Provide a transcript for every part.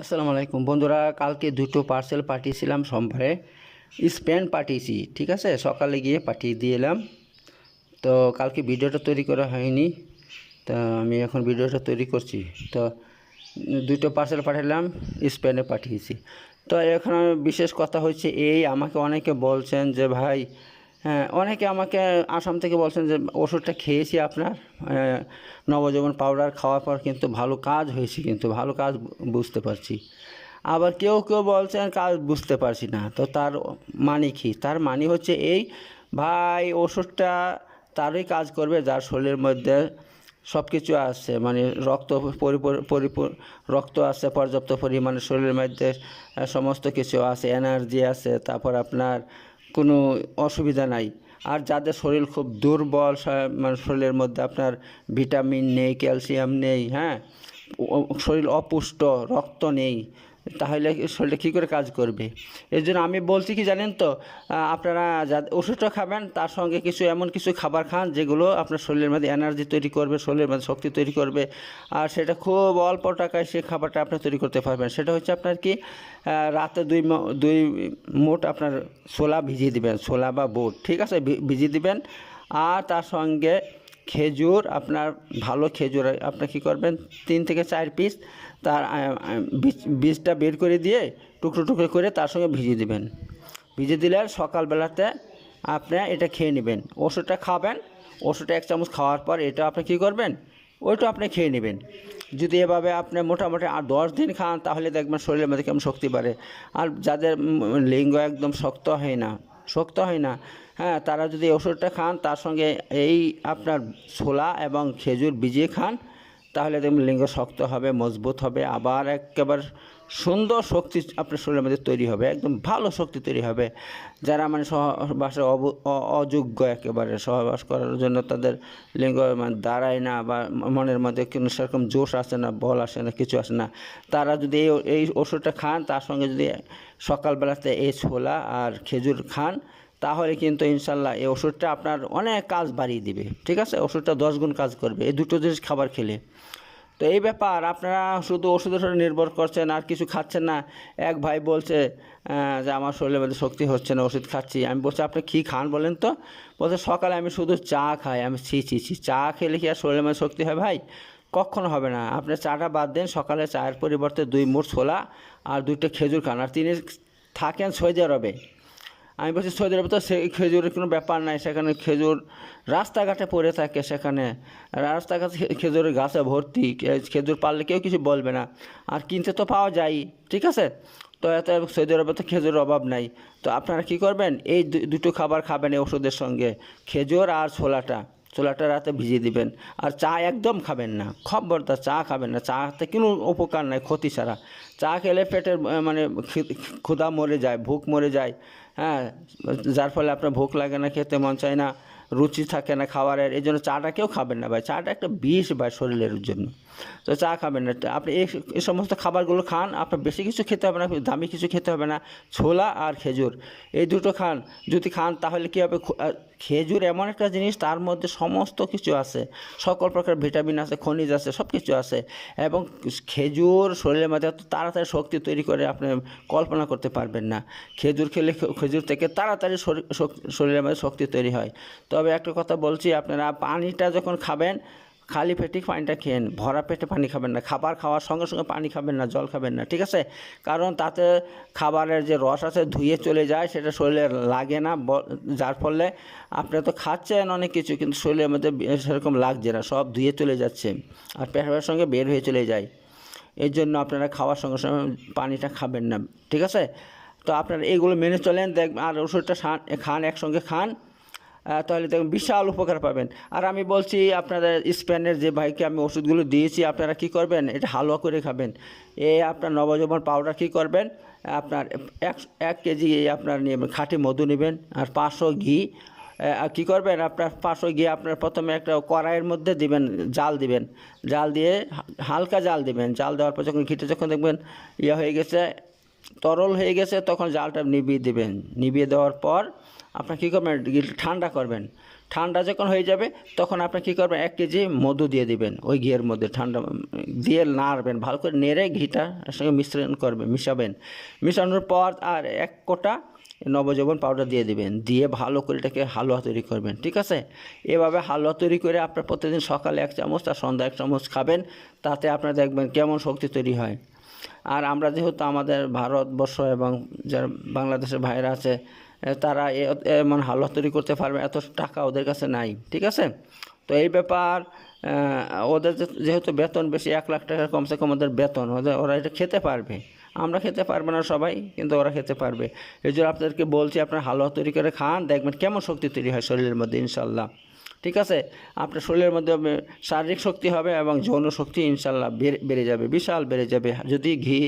আসসালামু আলাইকুম। বন্ধুরা, কালকে দুটো পার্সেল পাঠিয়েছিলাম সোমবারে। স্পেন পাঠিয়েছি, ঠিক আছে? সকালে গিয়ে পাঠিয়ে দিয়ে এলাম। তো কালকে ভিডিওটা তৈরি করা হয়নি। তা আমি এখন ভিডিওটা তৈরি করছি। তো দুটো পার্সেল পাঠালাম স্পেনে পাঠিয়েছি। তো এখানে বিশেষ কথা হচ্ছে এই, আমাকে অনেকে বলছেন যে, ভাই হ্যাঁ অনেকে আমাকে আসাম থেকে বলছেন যে, ওষুধটা খেয়েছি আপনার। নবজীবন পাউডার খাওয়ার পর কিন্তু ভালো কাজ হয়েছে কিন্তু, ভালো কাজ বুঝতে পারছি। আবার কেউ কেউ বলছেন, কাজ বুঝতে পারছি না। তো তার মানে কি? তার মানে হচ্ছে এই, ভাই, ওষুধটা তারই কাজ করবে, যার শরীরের মধ্যে সব কিছু আছে। মানে রক্ত পরিপূর- রক্ত আছে, পর্যাপ্ত পরিমাণে শরীরের মধ্যে সমস্ত কিছু আছে এনার্জি আছে, তারপর আপনার কোনো অসুবিধা নাই। আর যাদের শরীর খুব দুর্বল মানে শরীরের মধ্যে আপনার ভিটামিন নেই, ক্যালসিয়াম নেই হ্যাঁ? শরীর অপুষ্ট, রক্ত নেই। তাহলে শরীরটা কী করে কাজ করবে? এর জন্য আমি বলছি কি জানেন তো আপনারা যা ওষুধটা খাবেন, তার সঙ্গে কিছু এমন কিছু খাবার খান যেগুলো আপনার শরীরের মধ্যে এনার্জি তৈরি করবে, শরীরের মধ্যে শক্তি তৈরি করবে। আর সেটা খুব অল্প টাকায় সেই খাবারটা আপনি তৈরি করতে পারবেন। সেটা হচ্ছে আপনার কি রাতে দুই দুই মোট আপনার ছোলা ভিজিয়ে দিবেন, ছোলা বা বুট, ঠিক আছে? ভিজিয়ে দিবেন। আর তার সঙ্গে খেজুর, আপনার ভালো খেজুর, আপনি কী করবেন? তিন থেকে চার পিস তার বীজটা বের করে দিয়ে টুকরো টুকরো করে তার সঙ্গে ভিজিয়ে দেবেন। ভিজিয়ে দিলে সকালবেলাতে আপনি এটা খেয়ে নেবেন। ওষুধটা খাবেন, ওষুধটা এক চামচ খাওয়ার পর এটা আপনি কী করবেন? ওইটা আপনি খেয়ে নেবেন। যদি এভাবে আপনি মোটামুটি আর দশ দিন খান, তাহলে দেখবেন শরীরের মধ্যে কেমন শক্তি বাড়ে। আর যাদের লিঙ্গ একদম শক্ত হয় না শক্ত হয় না। হ্যাঁ তারা যদি ওষুধটা খান, তার সঙ্গে এই আপনার ছোলা এবং খেজুর ভিজিয়ে খান, তাহলে দেখবেন লিঙ্গ শক্ত হবে, মজবুত হবে, আবার একেবারে সুন্দর শক্তি আপনার শরীরের মধ্যে তৈরি হবে, একদম ভালো শক্তি তৈরি হবে। যারা মানে সহবাসে অযোগ্য একেবারে, সহবাস করার জন্য তাদের লিঙ্গ মানে দাঁড়ায় না বা মনের মধ্যে কোনো সেরকম জোশ আসে না, বল আসে না, কিছু আসে না। তারা যদি এই এই ওষুধটা খান, তার সঙ্গে যদি সকালবেলাতে এই ছোলা আর খেজুর খান, তাহলে কিন্তু ইনশাল্লাহ এই ওষুধটা আপনার অনেক কাজ বাড়িয়ে দিবে। ঠিক আছে? ওষুধটা দশ গুণ কাজ করবে। এই দুটো জিনিস খাবার খেলে। তো এই ব্যাপার, আপনারা শুধু ওষুধের উপর নির্ভর করছেন আর কিছু খাচ্ছেন না। এক ভাই বলছে যে আমার শরীরের মধ্যে শক্তি হচ্ছে না, ওষুধ খাচ্ছি। আমি বলছি, আপনি কী খান বলেন তো? বলছে, সকালে আমি শুধু চা খাই। আমি, ছি ছি ছি, চা খেলে কি আর শরীরের মধ্যে শক্তি হয় ভাই? কখনো হবে না। আপনি চাটা বাদ দেন, সকালে চায়ের পরিবর্তে দুই মুঠ ছোলা আর দুইটা খেজুর খান। আর তিনি থাকেন সৌদি আরবে। আমি বলছি সৌদি আরবে তো সে খেজুরের কোনো ব্যাপার নাই, সেখানে খেজুর রাস্তাঘাটে পড়ে থাকে সেখানে। রাস্তাঘাটে খেজুরের গাছে ভর্তি খেজুর পারলে কেউ কিছু বলবে না। আর কিনতে তো পাওয়া যায় ঠিক আছে? তো এত সৌদি আরবে তো খেজুরের অভাব নাই। তো আপনারা কি করবেন? এই দুটো খাবার খাবেন এই ওষুধের সঙ্গে, খেজুর আর ছোলাটা। ছোলাটা রাতে ভিজিয়ে দিবেন। আর চা একদম খাবেন না। খবরদার চা খাবেন না। চাতে কোনো উপকার নাই ক্ষতি ছাড়া। চা খেলে পেটের মানে ক্ষুধা মরে যায়, ভুক মরে যায়। হ্যাঁ যার ফলে আপনার ভুক লাগে না, খেতে মন চায় না, রুচি থাকে না খাবারের। এই জন্য চাটা কেউ খাবেন না ভাই। চাটা একটা বিষ ভাই শরীরের জন্য। তো চা খাবেন না। আপনি এই সমস্ত খাবারগুলো খান, আপনার বেশি কিছু খেতে হবে না, দামি কিছু খেতে হবে না, ছোলা আর খেজুর। এই দুটো খান। যদি খান তাহলে কী হবে? খেজুর এমন একটা জিনিস, তার মধ্যে সমস্ত কিছু আছে। সকল প্রকার ভিটামিন আছে, খনিজ আছে সব কিছু আছে। এবং খেজুর শরীরের মধ্যে এত তাড়াতাড়ি শক্তি তৈরি করে আপনি কল্পনা করতে পারবেন না। খেজুর খেলে খেজুর থেকে তাড়াতাড়ি শরীর- শরীরের মধ্যে শক্তি তৈরি হয়। তবে একটা কথা বলছি, আপনারা পানিটা যখন খাবেন খালি পেটে পানিটা খেয়েন ভরা পেটে পানি খাবেন না, খাবার খাওয়ার সঙ্গে সঙ্গে পানি খাবেন না, জল খাবেন না, ঠিক আছে? কারণ তাতে খাবারের যে রস আছে ধুয়ে চলে যায়, সেটা শরীরে লাগে না যার ফলে আপনি তো খাচ্ছেন অনেক কিছু, কিন্তু শরীরের মধ্যে সেরকম লাগছে না, সব ধুয়ে চলে যাচ্ছে আর পেশাবের সঙ্গে বের হয়ে চলে যায়। এর জন্য আপনারা খাওয়ার সঙ্গে সঙ্গে পানিটা খাবেন না, ঠিক আছে? তো আপনারা এগুলো মেনে চলেন, দেখ, আর ওষুধটা খান- একসঙ্গে খান। তাহলে দেখুন, বিশাল উপকার পাবেন। আর আমি বলছি, আপনাদের স্পেনের যে ভাইকে আমি ওষুধগুলো দিয়েছি, আপনারা কি করবেন? এটা হালুয়া করে খাবেন। এ আপনার নবজীবন পাউডার কি করবেন? আপনার এক এক কেজি আপনার নেবেন খাঁটি মধু নেবেন, আর পাঁচশো ঘি। কী করবেন? আপনার পাঁচশো ঘি আপনার প্রথমে একটা কড়াইয়ের মধ্যে দিবেন, জাল দিবেন। জাল দিয়ে হালকা জাল দিবেন। জাল দেওয়ার পর যখন ঘিটা যখন দেখবেন ইয়ে হয়ে গেছে, তরল হয়ে গেছে, তখন জালটা নিভিয়ে দেবেন। নিভিয়ে দেওয়ার পর আপনার কী করবেন? ঠান্ডা করবেন। ঠান্ডা যখন হয়ে যাবে, তখন আপনি কী করবেন? এক কেজি মধু দিয়ে দিবেন ওই ঘিয়ের মধ্যে। ঠান্ডা, দিয়ে নাড়বেন, ভালো করে নেড়ে ঘিটা সঙ্গে মিশ্রণ করবেন, মিশাবেন। মিশানোর পর আর এক কোটা নবযৌবন পাউডার দিয়ে দিবেন। দিয়ে ভালো করে এটাকে হালুয়া তৈরি করবেন, ঠিক আছে? এভাবে হালুয়া তৈরি করে আপনার প্রতিদিন সকালে এক চামচ আর সন্ধ্যা এক চামচ খাবেন, তাতে আপনার দেখবেন কেমন শক্তি তৈরি হয়। আর আমরা যেহেতু আমাদের ভারতবর্ষ এবং যারা বাংলাদেশের ভাইরা আছে তারা এমন হালুয়া তৈরি করতে পারবে, এত টাকা ওদের কাছে নাই, ঠিক আছে? তো এই ব্যাপার ওদের যেহেতু বেতন বেশি, এক লাখ টাকা কমসে কম ওদের বেতন, ওদের, ওরা এটা খেতে পারবে। আমরা খেতে পারব না সবাই, কিন্তু ওরা খেতে পারবে। এই জন্য আপনাদেরকে বলছি, আপনার হালুয়া তৈরি করে খান, দেখবেন কেমন শক্তি তৈরি হয় শরীরের মধ্যে, ইনশাল্লাহ। ঠিক আছে? আপনার শরীরের মধ্যে শারীরিক শক্তি হবে এবং যৌন শক্তি, ইনশাল্লাহ বেড়ে যাবে, বিশাল বেড়ে যাবে। যদি ঘি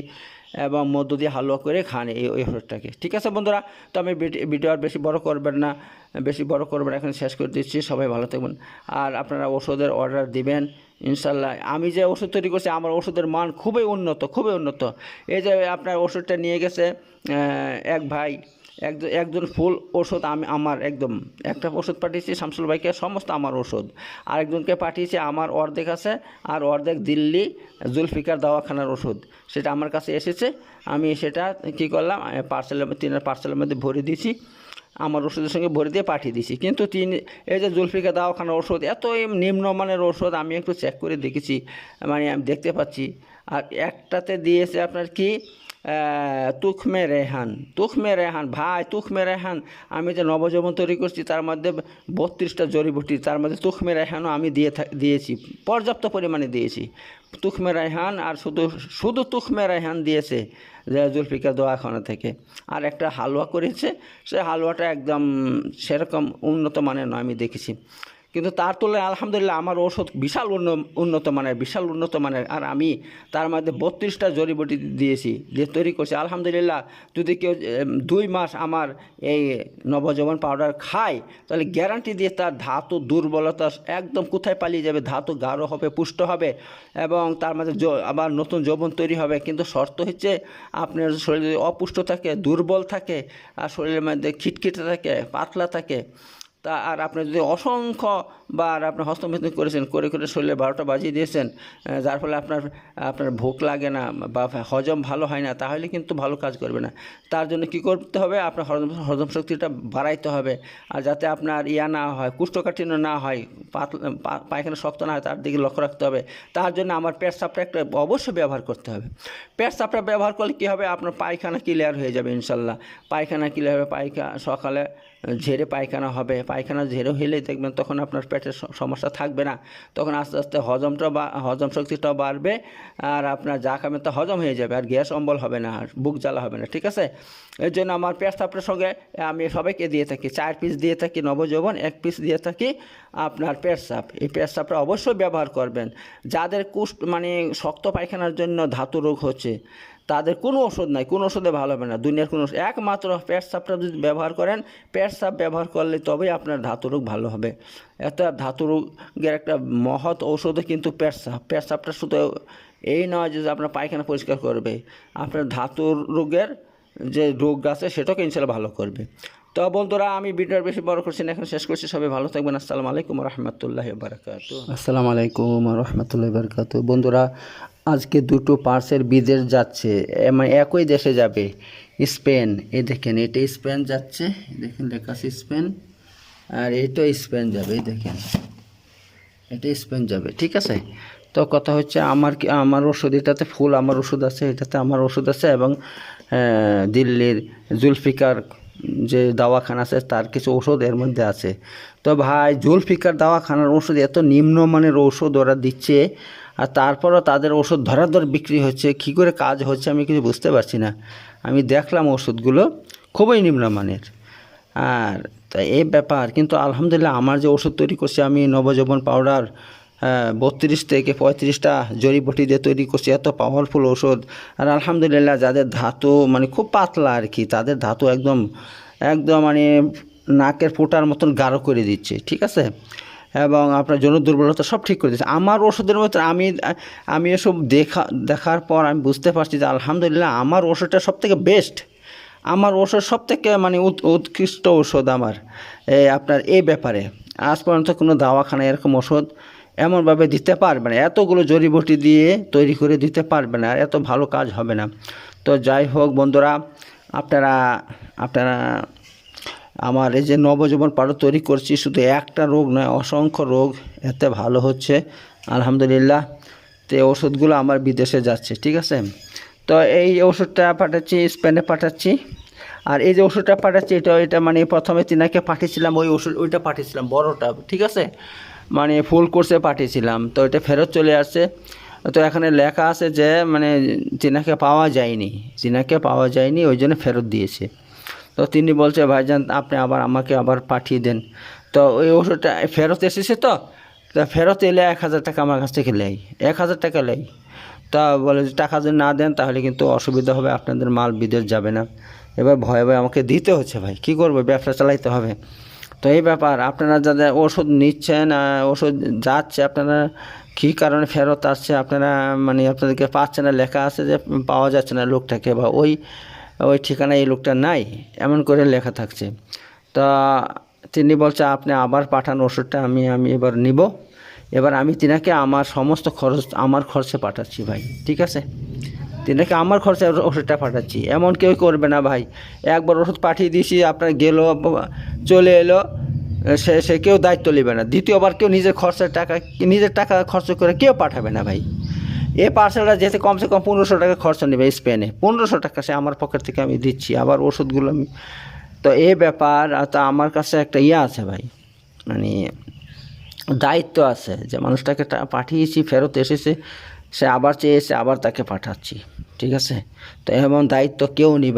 এবং মধ্য দিয়ে হালুয়া করে খান এই, ওই ওষুধটাকে ঠিক আছে বন্ধুরা? তো আমি ভিডি- ভিডিও আর বেশি বড় করবেন না, বেশি বড় করবেন এখন শেষ করে দিচ্ছি। সবাই ভালো থাকবেন। আর আপনারা ওষুধের অর্ডার দিবেন, ইনশাল্লাহ। আমি যে ওষুধ তৈরি করছি, আমার ওষুধের মান খুবই উন্নত খুবই উন্নত। এই যে আপনার ওষুধটা নিয়ে গেছে এক ভাই একজন একজন ফুল ওষুধ আমি, আমার একদম, একটা ওষুধ পাঠিয়েছি, শামসুল ভাইকে সমস্ত আমার ওষুধ। আরেকজনকে পাঠিয়েছি, আমার অর্ধেক আছে, আর অর্ধেক দিল্লি জুলফিকার দাওয়াখানার ওষুধ। সেটা আমার কাছে এসেছে, আমি সেটা কী করলাম পার্সেলের তিনের পার্সেলের মধ্যে ভরে দিয়েছি, আমার ওষুধের সঙ্গে ভরে দিয়ে পাঠিয়ে দিয়েছি। কিন্তু তিনি, এই যে জুলফিকা দাওয়াখানার ওষুধ, এত নিম্নমানের ওষুধ, আমি একটু চেক করে দেখেছি মানে আমি দেখতে পাচ্ছি। আর একটাতে দিয়েছে আপনার কি তুখমে রেহান তুখমে রেহান, ভাই তুখমে রেহান, আমি যে নবজীবন তৈরি করছি, তার মধ্যে বত্রিশটা জড়িবুটি, তার মধ্যে তুখমে রেহানও আমি দিয়ে দিয়েছি, পর্যাপ্ত পরিমাণে দিয়েছি। তুখমে রেহান আর শুধু শুধু তুখমে রেহান দিয়েছে যে জুলফিকার দোয়াখানা থেকে। আর একটা হালুয়া করেছে, সে হালুয়াটা একদম সেরকম উন্নত মানের নয়, আমি দেখেছি। কিন্তু তার তুলনায় আলহামদুলিল্লাহ আমার ওষুধ বিশাল উন্ন- উন্নত মানের, বিশাল উন্নত মানের। আর আমি তার মধ্যে বত্রিশটা জড়িবুটি দিয়েছি দিয়ে তৈরি করছি। আলহামদুলিল্লাহ, যদি কেউ দুই মাস আমার এই নবজীবন পাউডার খায়, তাহলে গ্যারান্টি দিয়ে তার ধাতু দুর্বলতা একদম কোথায় পালিয়ে যাবে? ধাতু গাঢ় হবে, পুষ্ট হবে এবং তার মধ্যে আবার নতুন যৌবন তৈরি হবে। কিন্তু শর্ত হচ্ছে আপনার শরীর অপুষ্ট থাকে, দুর্বল থাকে, আর শরীরের মধ্যে খিটখিটে থাকে, পাতলা থাকে তা আর আপনি যদি অসংখ্য বার আপনি হস্তমিথুন করেছেন, করে করে শরীরে বারোটা বাজিয়ে দিয়েছেন যার ফলে আপনার আপনার ভোক লাগে না বা হজম ভালো হয় না, তাহলে কিন্তু ভালো কাজ করবে না। তার জন্য কি করতে হবে? আপনার হজম হজম শক্তিটা বাড়াইতে হবে। আর যাতে আপনার ইয়া না হয়, কুষ্ঠকাঠিন্য না হয় পায়খানা শক্ত না হয়, তার দিকে লক্ষ্য রাখতে হবে। তার জন্য আমার পেট সাপটা একটা অবশ্যই ব্যবহার করতে হবে। পেট সাপটা ব্যবহার করলে কী হবে? আপনার পায়খানা ক্লিয়ার হয়ে যাবে ইনশাল্লাহ। পায়খানা ক্লিয়ার হবে পায়খানা সকালে ঝেড়ে পায়খানা হবে। পায়খানা ঝেড়ে হলেই দেখবেন তখন আপনার পেটের সমস্যা থাকবে না। তখন আস্তে আস্তে হজমটা বা, হজম শক্তিটাও বাড়বে আর আপনার যা খাবেন তা হজম হয়ে যাবে। আর গ্যাস অম্বল হবে না, আর বুক জ্বালা হবে না, ঠিক আছে? এর জন্য আমার পেট সাপটার সঙ্গে আমি সবাইকে দিয়ে থাকি। চার পিস দিয়ে থাকি নবযৌবন, এক পিস দিয়ে থাকি আপনার পেট সাপ। এই পেট সাপটা অবশ্যই ব্যবহার করবেন। যাদের কুষ্ঠ মানে শক্ত পায়খানার জন্য ধাতু রোগ হচ্ছে তাদের কোনো ওষুধ নাই, কোনো ওষুধে ভালো হবে না। দুনিয়ার কোনো একমাত্র পেট সাপটা যদি ব্যবহার করেন, পেট সাপ ব্যবহার করলে তবেই আপনার ধাতু রোগ ভালো হবে। এত ধাতু রোগের একটা মহৎ ঔষধও কিন্তু পেট সাপ পেট সাপটা শুধু এই নয় যে আপনার পায়খানা পরিষ্কার করবে। আপনার ধাতুর রোগের যে রোগ আছে, সেটাকে ইনশাল্লাহ ভালো করবে। তো বন্ধুরা, আমি ভিডিওর বেশি বড় করছি না, এখন শেষ করছি। সবাই ভালো থাকবেন। আসসালামু আলাইকুম রহমতুল্লাহ বারাকাতু। আসসালামু আলাইকুম রহমতুল্লাহ বারাকাতু। বন্ধুরা, আজকে দুটো পার্সেল বিদেশ যাচ্ছে। মানে একই দেশে যাবে। স্পেন, এই দেখেন, এটা স্পেন যাচ্ছে। দেখেন, লেখা আছে স্পেন। আর এটা স্পেন যাবে, এই দেখেন। এটা স্পেন যাবে, ঠিক আছে? তো কথা হচ্ছে, আমার কি, আমার ওষুধ, এটাতে ফুল, আমার ওষুধ আছে, এটাতে আমার ওষুধ আছে এবং দিল্লির জুলফিকার যে দাওয়াখানা আছে, তার কিছু ওষুধ এর মধ্যে আছে। তো ভাই, জুলফিকার দাওয়াখানার ওষুধ এত নিম্নমানের ওষুধ ওরা দিচ্ছে, আর তারপরও তাদের ওষুধ ধরাধর বিক্রি হচ্ছে, কী করে কাজ হচ্ছে আমি কিছু বুঝতে পারছি না। আমি দেখলাম ওষুধগুলো খুবই নিম্নমানের। আর তা এই ব্যাপার, কিন্তু আলহামদুলিল্লাহ আমার যে ওষুধ তৈরি করছি আমি নবযৌবন পাউডার বত্রিশ থেকে পঁয়ত্রিশটা জড়িবটি দিয়ে তৈরি করছি, এত পাওয়ারফুল ওষুধ আর আলহামদুলিল্লাহ যাদের ধাতু মানে খুব পাতলা আর কি, তাদের ধাতু একদম একদম মানে নাকের ফোটার মতন গাঢ় করে দিচ্ছে, ঠিক আছে? এবং আপনার যৌন দুর্বলতা সব ঠিক করে দিচ্ছে। আমার ওষুধের মতো আমি আমি এসব দেখা, দেখার পর আমি বুঝতে পারছি যে আলহামদুলিল্লাহ আমার ওষুধটা সব থেকে বেস্ট আমার ওষুধ সব থেকে মানে উৎ- উৎকৃষ্ট ওষুধ আমার আপনার এই ব্যাপারে। আজ পর্যন্ত কোনো দাওয়াখানা এরকম ওষুধ এমনভাবে দিতে পারবে না। এতগুলো জড়িবটি দিয়ে তৈরি করে দিতে পারবে না আর এত ভালো কাজ হবে না। তো যাই হোক বন্ধুরা, আপনারা আপনারা, আমার এই যে নবজীবন পাউডার তৈরি করছি, শুধু একটা রোগ নয়, অসংখ্য রোগ, এতে ভালো হচ্ছে। আলহামদুলিল্লাহ, তো এই ওষুধগুলো আমার বিদেশে যাচ্ছে, ঠিক আছে? তো এই ওষুধটা পাঠাচ্ছি, স্পেনে পাঠাচ্ছি। আর এই যে ওষুধটা পাঠাচ্ছি, এটা এটা মানে প্রথমে তিনাকে পাঠিয়েছিলাম, ওই ওষুধ, ওইটা পাঠিয়েছিলাম, বড়টা, ঠিক আছে? মানে ফুল কোর্সে পাঠিয়েছিলাম। তো এটা ফেরত চলে আসছে। তো এখানে লেখা আছে যে মানে তিনাকে পাওয়া যায়নি। তিনাকে পাওয়া যায়নি, ওই জন্য ফেরত দিয়েছে। তো তিনি বলছে, ভাইজান, আপনি আবার আমাকে আবার পাঠিয়ে দেন। তো ওই ওষুধটা ফেরত এসেছে তো? তা ফেরত এলে এক হাজার টাকা আমার কাছ থেকে নেয় এক হাজার টাকা নেয় তা বলে যে টাকা যদি না দেন, তাহলে কিন্তু অসুবিধা হবে, আপনাদের মাল বিদেশ যাবে না। এবার ভয়ে ভয়ে আমাকে দিতে হচ্ছে ভাই। কী করব? ব্যবসা চালাইতে হবে। তো এই ব্যাপার, আপনারা যাদের ওষুধ নিচ্ছেন ওষুধ যাচ্ছে, আপনারা কী কারণে ফেরত আসছে, আপনারা মানে আপনাদেরকে পাচ্ছে না, লেখা আছে যে পাওয়া যাচ্ছে না লোকটাকে বা ওই ওই ঠিকানায় এই লোকটা নাই, এমন করে লেখা থাকছে। তা তিনি বলছে, আপনি আবার পাঠান ওষুধটা, আমি আমি এবার নিব। এবার আমি তিনাকে আমার সমস্ত খরচ, আমার খরচে পাঠাচ্ছি ভাই, ঠিক আছে? তিনাকে আমার খরচায় ওষুধটা পাঠাচ্ছি। এমন কেউ করবে না ভাই। একবার ওষুধ পাঠিয়ে দিয়েছি, আপনার গেলো, চলে এলো সে সে কেউ দায়িত্ব নেবে না। দ্বিতীয়বার কেউ নিজের খরচের টাকা, নিজের টাকা খরচ করে কেউ পাঠাবে না ভাই। এই পার্সেলটা যেতে কমসে কম পনেরোশো টাকা খরচা নেবে স্পেনে পনেরোশো টাকা সে আমার পকেট থেকে আমি দিচ্ছি। আবার ওষুধগুলো আমি তো এই ব্যাপার তা আমার কাছে একটা ইয়ে আছে ভাই। মানে দায়িত্ব আছে যে মানুষটাকে পাঠিয়েছি, ফেরত এসেছে। সে আবার চেয়েছে আবার তাকে পাঠাচ্ছি ঠিক আছে তো এমন দায়িত্ব কেউ নেবে।